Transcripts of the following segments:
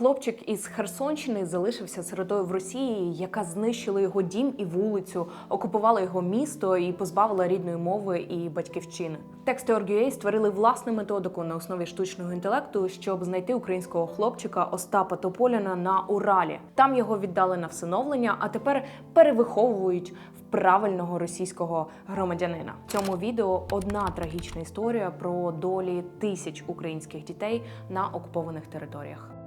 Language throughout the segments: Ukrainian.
Хлопчик із Херсонщини залишився сиротою в Росії, яка знищила його дім і вулицю, окупувала його місто і позбавила рідної мови і батьківщини. Тексти Оргюєй створили власну методику на основі штучного інтелекту, щоб знайти українського хлопчика Остапа Тополіна на Уралі. Там його віддали на всиновлення, а тепер перевиховують в правильного російського громадянина. В цьому відео одна трагічна історія про долі тисяч українських дітей на окупованих територіях.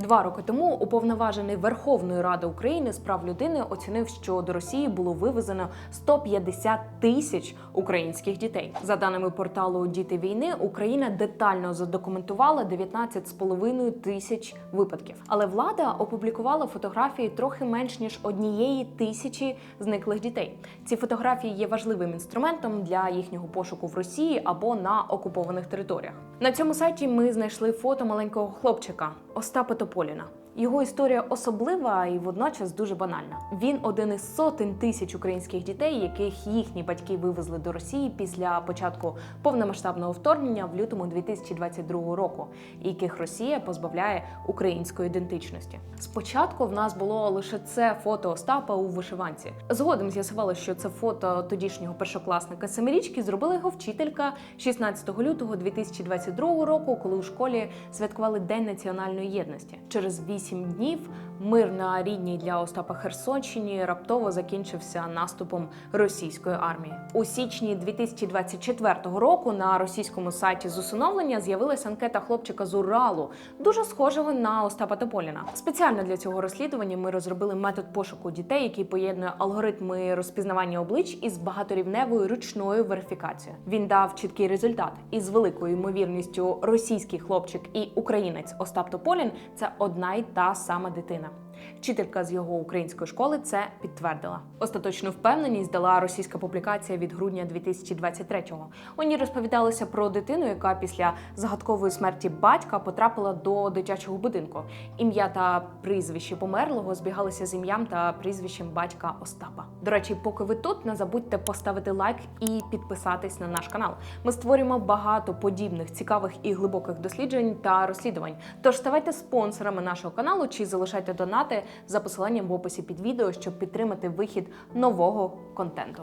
Два роки тому уповноважений Верховної Ради України з прав людини оцінив, що до Росії було вивезено 150 тисяч українських дітей. За даними порталу Діти війни, Україна детально задокументувала 19,5 тисяч випадків. Але влада опублікувала фотографії трохи менш ніж однієї тисячі зниклих дітей. Ці фотографії є важливим інструментом для їхнього пошуку в Росії або на окупованих територіях. На цьому сайті ми знайшли фото маленького хлопчика Остапа Тополіна. Його історія особлива і водночас дуже банальна. Він один із сотень тисяч українських дітей, яких їхні батьки вивезли до Росії після початку повномасштабного вторгнення в лютому 2022 року, яких Росія позбавляє української ідентичності. Спочатку в нас було лише це фото Остапа у вишиванці. Згодом з'ясувалося, що це фото тодішнього першокласника семирічки зробила його вчителька 16 лютого 2022 року, коли у школі святкували День національної єдності. Через вісім днів мир на рідній для Остапа Херсонщині раптово закінчився наступом російської армії. У січні 2024 року на російському сайті з усиновлення з'явилася анкета хлопчика з Уралу, дуже схожого на Остапа Тополіна. Спеціально для цього розслідування ми розробили метод пошуку дітей, який поєднує алгоритми розпізнавання облич із багаторівневою ручною верифікацією. Він дав чіткий результат із великою ймовірністю російський хлопчик і українець Остап Тополін це одна й та сама дитина. Вчителька з його української школи це підтвердила. Остаточну впевненість дала російська публікація від грудня 2023-го. У ній розповідалося про дитину, яка після загадкової смерті батька потрапила до дитячого будинку. Ім'я та прізвище померлого збігалися з ім'ям та прізвищем батька Остапа. До речі, поки ви тут, не забудьте поставити лайк і підписатись на наш канал. Ми створюємо багато подібних цікавих і глибоких досліджень та розслідувань. Тож ставайте спонсорами нашого каналу чи залишайте донати за посиланням в описі під відео, щоб підтримати вихід нового контенту.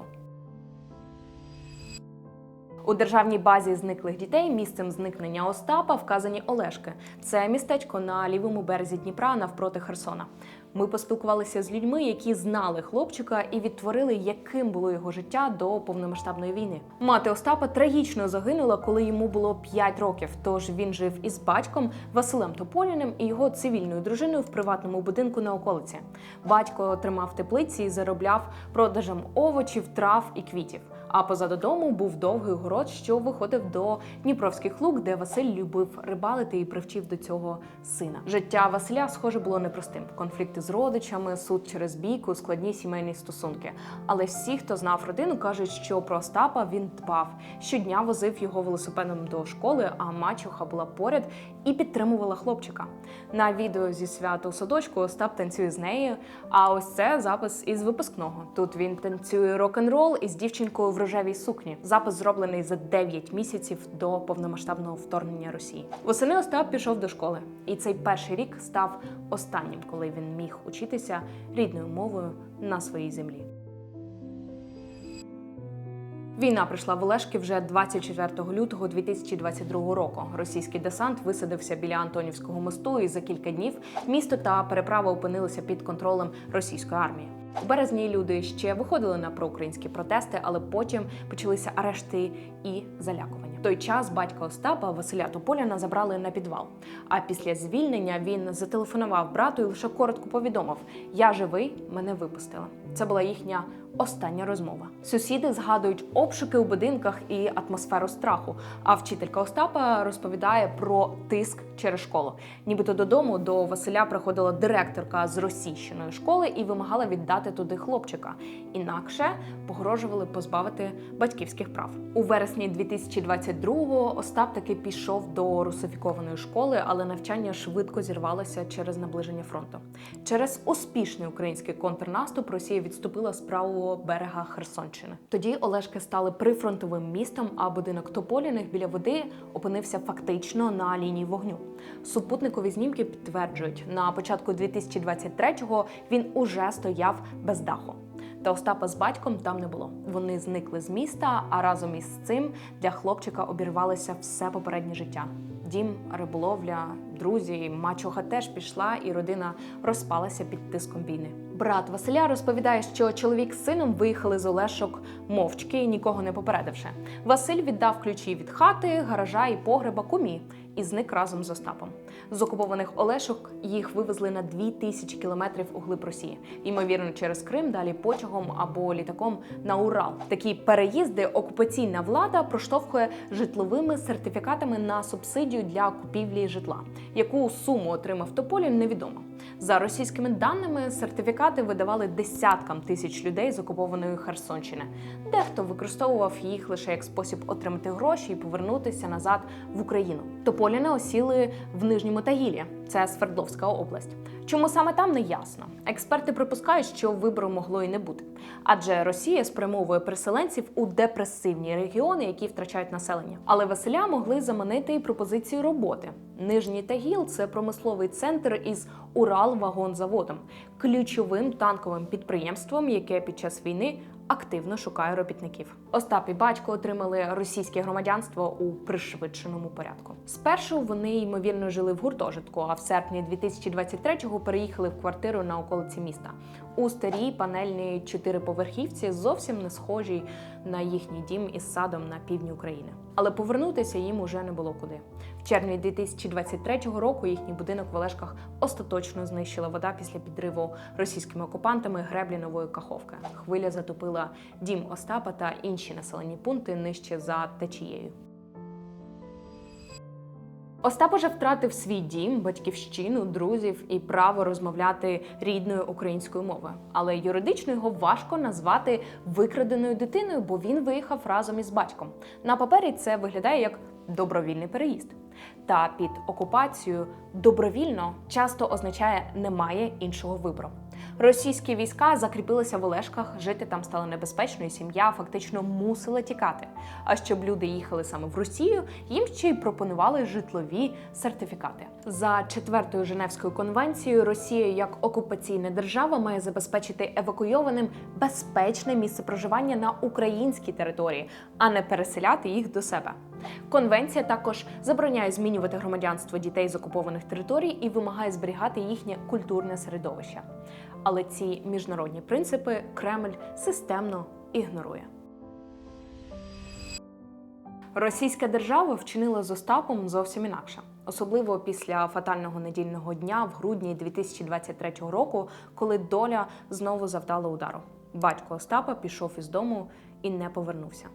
У державній базі зниклих дітей місцем зникнення Остапа вказані Олешки. Це містечко на лівому березі Дніпра навпроти Херсона. Ми поспілкувалися з людьми, які знали хлопчика і відтворили, яким було його життя до повномасштабної війни. Мати Остапа трагічно загинула, коли йому було 5 років. Тож він жив із батьком Василем Тополіним і його цивільною дружиною в приватному будинку на околиці. Батько тримав теплиці і заробляв продажем овочів, трав і квітів. А позаду дому був довгий город, що виходив до Дніпровських луг, де Василь любив рибалити і привчив до цього сина. Життя Василя, схоже, було непростим. Конфлікти з родичами, суд через бійку, складні сімейні стосунки. Але всі, хто знав родину, кажуть, що про Остапа він дбав. Щодня возив його велосипедом до школи, а мачуха була поряд і підтримувала хлопчика. На відео зі свята у садочку Остап танцює з нею. А ось це запис із випускного. Тут він танцює рок-н-рол із дівчинкою в рожевій сукні. Запис зроблений за 9 місяців до повномасштабного вторгнення Росії. Восени Остап пішов до школи, і цей перший рік став останнім, коли він міг учитися рідною мовою на своїй землі. Війна прийшла в Олешки вже 24 лютого 2022 року. Російський десант висадився біля Антонівського мосту, і за кілька днів місто та переправа опинилися під контролем російської армії. У березні люди ще виходили на проукраїнські протести, але потім почалися арешти і залякування. В той час батька Остапа Василя Тополяна забрали на підвал. А після звільнення він зателефонував брату і лише коротко повідомив: Я живий, мене випустили. Це була їхня остання розмова. Сусіди згадують обшуки у будинках і атмосферу страху. А вчителька Остапа розповідає про тиск через школу. Нібито додому до Василя приходила директорка з російщиної школи і вимагала віддати туди хлопчика. Інакше погрожували позбавити батьківських прав. У вересні 2022-го Остап таки пішов до русифікованої школи, але навчання швидко зірвалося через наближення фронту. Через успішний український контрнаступ Росія відступила з берега Херсонщини. Тоді Олешки стали прифронтовим містом, а будинок Тополіних біля води опинився фактично на лінії вогню. Супутникові знімки підтверджують, на початку 2023-го він уже стояв без даху. Та Остапа з батьком там не було. Вони зникли з міста, а разом із цим для хлопчика обірвалося все попереднє життя. Дім, риболовля, друзі, мачуха теж пішла, і родина розпалася під тиском війни. Брат Василя розповідає, що чоловік з сином виїхали з Олешок мовчки, нікого не попередивши. Василь віддав ключі від хати, гаража і погреба кумі і зник разом з Остапом. З окупованих Олешок їх вивезли на 2000 кілометрів у глиб Росії, ймовірно, через Крим, далі потягом або літаком на Урал. Такі переїзди окупаційна влада проштовхує житловими сертифікатами на субсидію для купівлі житла. Яку суму отримав Тополін, невідомо. За російськими даними, сертифікати видавали десяткам тисяч людей з окупованої Херсонщини. Дехто використовував їх лише як спосіб отримати гроші і повернутися назад в Україну. Тополіни осіли в Нижньому Тагілі, це Свердловська область. Чому саме там не ясно. Експерти припускають, що вибору могло і не бути, адже Росія спрямовує переселенців у депресивні регіони, які втрачають населення. Але Василя могли заманити і пропозицію роботи. Нижній Тагіл це промисловий центр із Уралвагонзаводом, ключовим танковим підприємством, яке під час війни активно шукає робітників. Остап і батько отримали російське громадянство у пришвидшеному порядку. Спершу вони ймовірно жили в гуртожитку, а в серпні 2023-го переїхали в квартиру на околиці міста у старій панельній чотириповерхівці, зовсім не схожій на їхній дім із садом на півдні України. Але повернутися їм уже не було куди. В червні 2023 року їхній будинок в Олешках остаточно знищила вода після підриву російськими окупантами греблі нової каховки. Хвиля затопила дім Остапа та інші населені пункти нижче за течією. Остап уже втратив свій дім, батьківщину, друзів і право розмовляти рідною українською мовою. Але юридично його важко назвати викраденою дитиною, бо він виїхав разом із батьком. На папері це виглядає як добровільний переїзд. Та під окупацією добровільно часто означає немає іншого вибору. Російські війська закріпилися в Олешках, жити там стало небезпечно, і сім'я фактично мусила тікати. А щоб люди їхали саме в Росію, їм ще й пропонували житлові сертифікати. За четвертою Женевською конвенцією Росія як окупаційна держава має забезпечити евакуйованим безпечне місце проживання на українській території, а не переселяти їх до себе. Конвенція також забороняє змінювати громадянство дітей з окупованих територій і вимагає зберігати їхнє культурне середовище. Але ці міжнародні принципи Кремль системно ігнорує. Російська держава вчинила з Остапом зовсім інакше, особливо після фатального недільного дня в грудні 2023 року, коли доля знову завдала удару. Батько Остапа пішов із дому і не повернувся.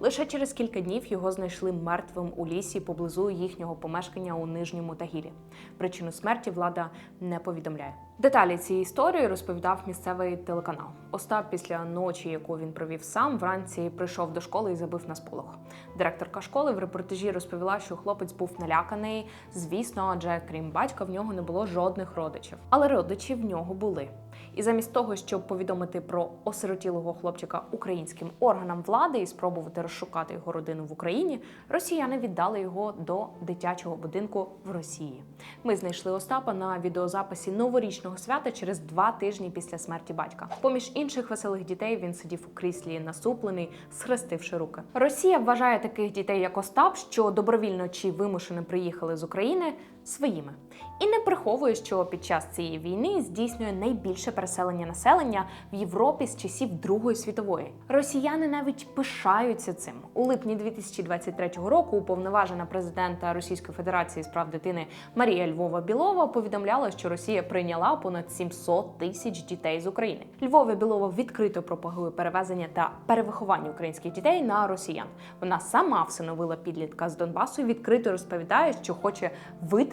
Лише через кілька днів його знайшли мертвим у лісі поблизу їхнього помешкання у нижньому Тагілі. Причину смерті влада не повідомляє. Деталі цієї історії розповідав місцевий телеканал. Остап після ночі, яку він провів сам, вранці прийшов до школи і забив на сполох. Директорка школи в репортажі розповіла, що хлопець був наляканий. Звісно, адже крім батька в нього не було жодних родичів. Але родичі в нього були. І замість того, щоб повідомити про осиротілого хлопчика українським органам влади і спробувати розшукати його родину в Україні, росіяни віддали його до дитячого будинку в Росії. Ми знайшли Остапа на відеозаписі новорічного свята через два тижні після смерті батька. Поміж інших веселих дітей він сидів у кріслі насуплений, схрестивши руки. Росія вважає таких дітей, як Остап, що добровільно чи вимушено приїхали з України своїми. І не приховує, що під час цієї війни здійснює найбільше переселення населення в Європі з часів Другої світової. Росіяни навіть пишаються цим. У липні 2023 року уповноважена президента Російської Федерації з прав дитини Марія Львова Білова повідомляла, що Росія прийняла понад 700 тисяч дітей з України. Львова Білова відкрито пропагує перевезення та перевиховання українських дітей на росіян. Вона сама всиновила підлітка з Донбасу і відкрито розповідає, що хоче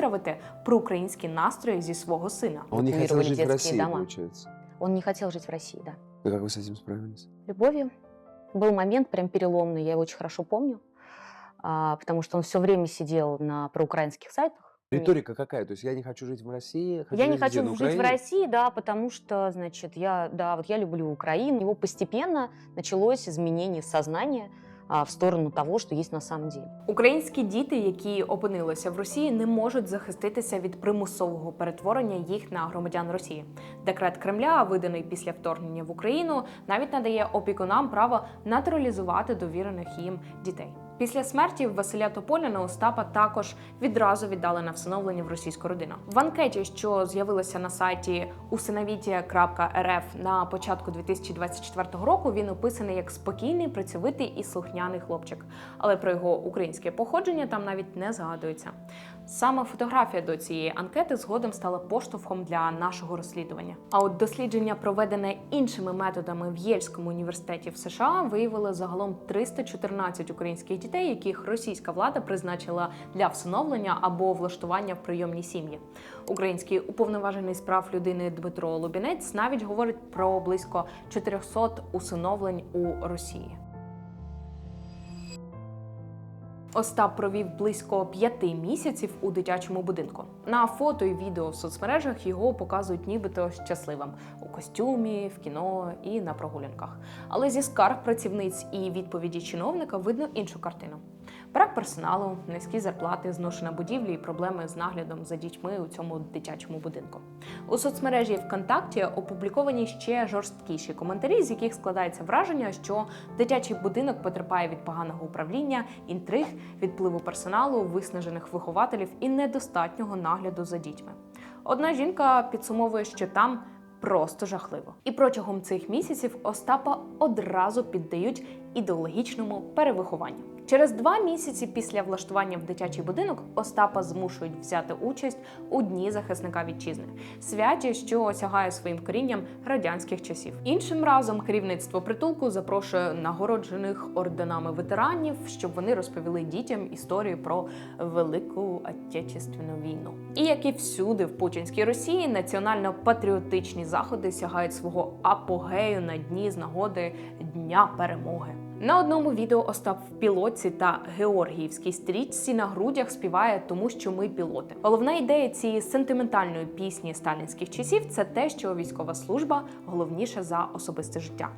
витравити проукраїнські настрої зі свого сина. Он не хотел эвакуировали жить в детские России, дома. получается. Он не хотел жить в России, да. И как вы с этим справились? Любовью. Был момент прям переломный, я его очень хорошо помню, а, потому что он все время сидел на проукраинских сайтах. Риторика какая? То есть я не хочу жить в России, хочу Я не жить где? хочу На жить в Украине? России, да, потому что, значит, я, да, вот я люблю Украину. У него постепенно началось изменение сознания а, в сторону того, що є на самом деле. Українські діти, які опинилися в Росії, не можуть захиститися від примусового перетворення їх на громадян Росії. Декрет Кремля, виданий після вторгнення в Україну, навіть надає опікунам право натуралізувати довірених їм дітей. Після смерті Василя Тополіна Остапа також відразу віддали на всиновлення в російську родину. В анкеті, що з'явилася на сайті усиновіття.рф на початку 2024 року, він описаний як спокійний, працьовитий і слухняний хлопчик. Але про його українське походження там навіть не згадується. Саме фотографія до цієї анкети згодом стала поштовхом для нашого розслідування. А от дослідження, проведене іншими методами в Єльському університеті в США, виявило загалом 314 українських дітей, яких російська влада призначила для всиновлення або влаштування в прийомні сім'ї. Український уповноважений з прав людини Дмитро Лубінець навіть говорить про близько 400 усиновлень у Росії. Остап провів близько п'яти місяців у дитячому будинку. На фото і відео в соцмережах його показують нібито щасливим у костюмі, в кіно і на прогулянках. Але зі скарг працівниць і відповіді чиновника видно іншу картину. Брак персоналу, низькі зарплати, зношена будівля і проблеми з наглядом за дітьми у цьому дитячому будинку. У соцмережі ВКонтакті опубліковані ще жорсткіші коментарі, з яких складається враження, що дитячий будинок потерпає від поганого управління, інтриг, відпливу персоналу, виснажених вихователів і недостатнього нагляду за дітьми. Одна жінка підсумовує, що там просто жахливо. І протягом цих місяців Остапа одразу піддають ідеологічному перевихованню. Через два місяці після влаштування в дитячий будинок Остапа змушують взяти участь у дні захисника вітчизни, святі, що осягає своїм корінням радянських часів. Іншим разом керівництво притулку запрошує нагороджених орденами ветеранів, щоб вони розповіли дітям історію про велику отечественну війну. І як і всюди в путінській Росії, національно-патріотичні заходи сягають свого апогею на дні з нагоди Дня перемоги. На одному відео Остап в пілотці та Георгіївській стрічці на грудях співає тому, що ми пілоти. Головна ідея цієї сентиментальної пісні сталінських часів це те, що військова служба головніша за особисте життя.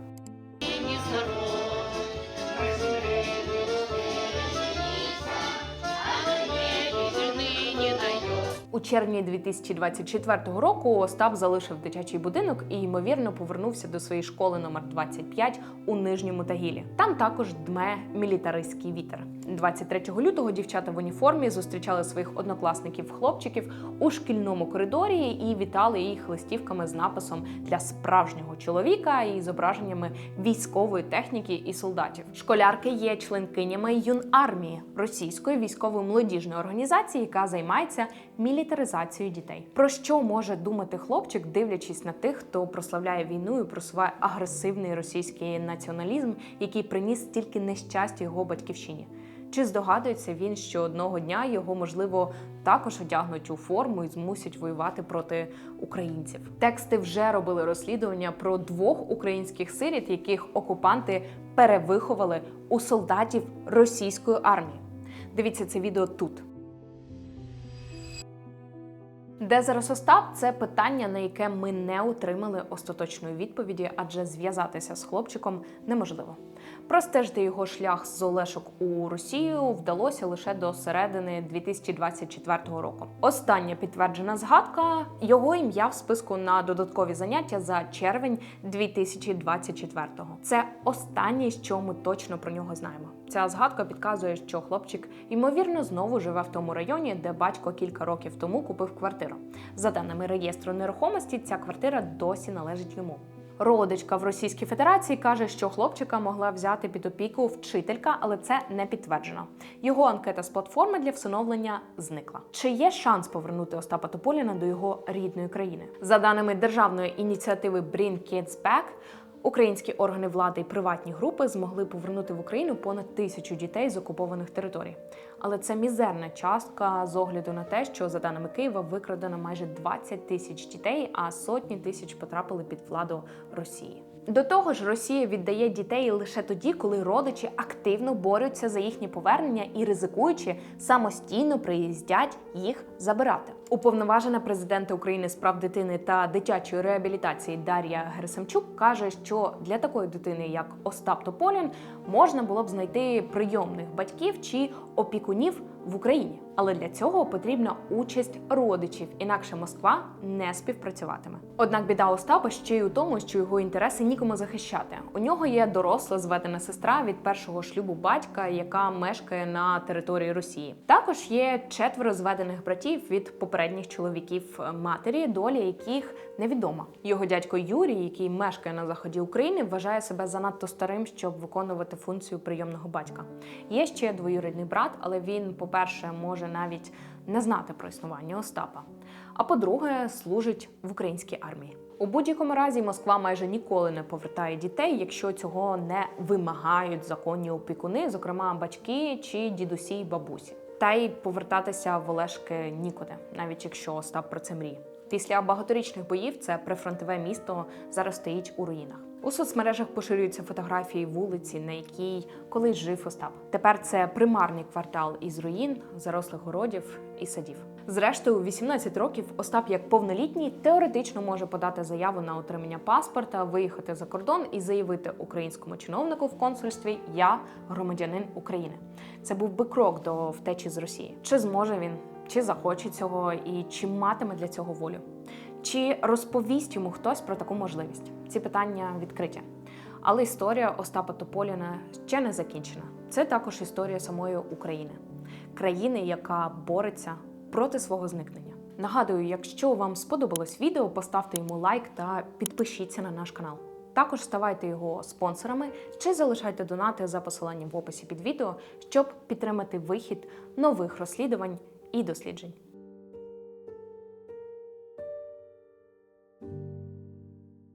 У червні 2024 року Остап залишив дитячий будинок і ймовірно повернувся до своєї школи номер 25 у нижньому Тагілі. Там також дме мілітаристський вітер. 23 лютого дівчата в уніформі зустрічали своїх однокласників-хлопчиків у шкільному коридорі і вітали їх листівками з написом для справжнього чоловіка і зображеннями військової техніки і солдатів. Школярки є членкинями юнармії російської військової молодіжної організації, яка займається мілітаризацією дітей. Про що може думати хлопчик, дивлячись на тих, хто прославляє війну і просуває агресивний російський націоналізм, який приніс стільки нещастя його батьківщині? Чи здогадується він, що одного дня його можливо також одягнуть у форму і змусять воювати проти українців? Тексти вже робили розслідування про двох українських сиріт, яких окупанти перевиховали у солдатів російської армії. Дивіться це відео тут. Де зараз Остап це питання, на яке ми не отримали остаточної відповіді, адже зв'язатися з хлопчиком неможливо. Простежити його шлях з Олешок у Росію вдалося лише до середини 2024 року. Остання підтверджена згадка його ім'я в списку на додаткові заняття за червень 2024-го. Це останнє, що ми точно про нього знаємо. Ця згадка підказує, що хлопчик ймовірно знову живе в тому районі, де батько кілька років тому купив квартиру. За даними реєстру нерухомості, ця квартира досі належить йому. Родичка в Російській Федерації каже, що хлопчика могла взяти під опіку вчителька, але це не підтверджено. Його анкета з платформи для всиновлення зникла. Чи є шанс повернути Остапа Тополіна до його рідної країни? За даними державної ініціативи Bring Kids Back, Українські органи влади і приватні групи змогли повернути в Україну понад тисячу дітей з окупованих територій. Але це мізерна частка з огляду на те, що за даними Києва викрадено майже 20 тисяч дітей, а сотні тисяч потрапили під владу Росії. До того ж, Росія віддає дітей лише тоді, коли родичі активно борються за їхнє повернення і ризикуючи самостійно приїздять їх забирати. Уповноважена президента України з прав дитини та дитячої реабілітації Дар'я Герасимчук каже, що для такої дитини, як Остап Тополін, можна було б знайти прийомних батьків чи опікунів в Україні. Але для цього потрібна участь родичів, інакше Москва не співпрацюватиме. Однак біда Остапа ще й у тому, що його інтереси нікому захищати. У нього є доросла зведена сестра від першого шлюбу батька, яка мешкає на території Росії. Також є четверо зведених братів від попередніх чоловіків матері, доля яких невідома. Його дядько Юрій, який мешкає на заході України, вважає себе занадто старим, щоб виконувати функцію прийомного батька. Є ще двоюрідний брат, але він, по-перше, може навіть не знати про існування Остапа. А по-друге, служить в українській армії. У будь-якому разі Москва майже ніколи не повертає дітей, якщо цього не вимагають законні опікуни, зокрема батьки чи дідусі й бабусі. Та й повертатися в Олешки нікуди, навіть якщо Остап про це мріє. Після багаторічних боїв це прифронтове місто зараз стоїть у руїнах. У соцмережах поширюються фотографії вулиці, на якій колись жив Остап. Тепер це примарний квартал із руїн, зарослих городів і садів. Зрештою, у 18 років Остап, як повнолітній, теоретично може подати заяву на отримання паспорта, виїхати за кордон і заявити українському чиновнику в консульстві Я громадянин України. Це був би крок до втечі з Росії. Чи зможе він, чи захоче цього, і чи матиме для цього волю? Чи розповість йому хтось про таку можливість? Ці питання відкриті. Але історія Остапа Тополіна ще не закінчена. Це також історія самої України, країни, яка бореться проти свого зникнення. Нагадую, якщо вам сподобалось відео, поставте йому лайк та підпишіться на наш канал. Також ставайте його спонсорами чи залишайте донати за посиланням в описі під відео, щоб підтримати вихід нових розслідувань і досліджень.